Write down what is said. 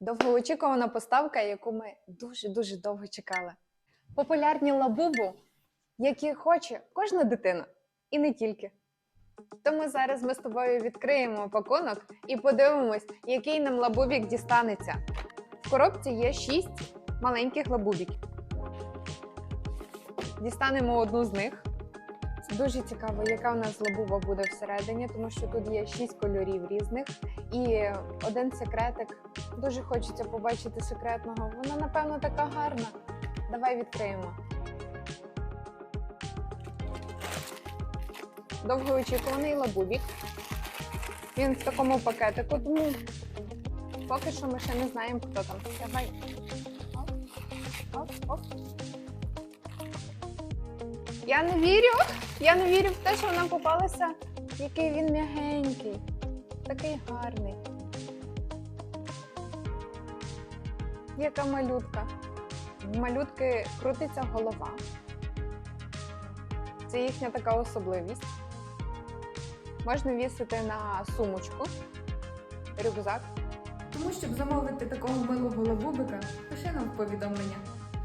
Довгоочікувана поставка, яку ми дуже-дуже довго чекали. Популярні лабубу, які хоче кожна дитина, і не тільки. Тому зараз ми з тобою відкриємо пакунок і подивимось, який нам лабубік дістанеться. В коробці є 6 маленьких лабубіків. Дістанемо одну з них. Дуже цікаво, яка в нас лабуба буде всередині, тому що тут є 6 кольорів різних. І один секретик. Дуже хочеться побачити секретного. Вона, напевно, така гарна. Давай відкриємо. Довгоочікуваний лабубік. Він в такому пакетику, тому поки що ми ще не знаємо, хто там. Давай. Оп, оп, оп. Я не вірю. Я не вірю в те, що нам попалося, який він м'ягенький, такий гарний. Яка малютка. В малютки крутиться голова. Це їхня така особливість. Можна вісити на сумочку, рюкзак. Тому, щоб замовити такого милого лабубика, пиши нам повідомлення.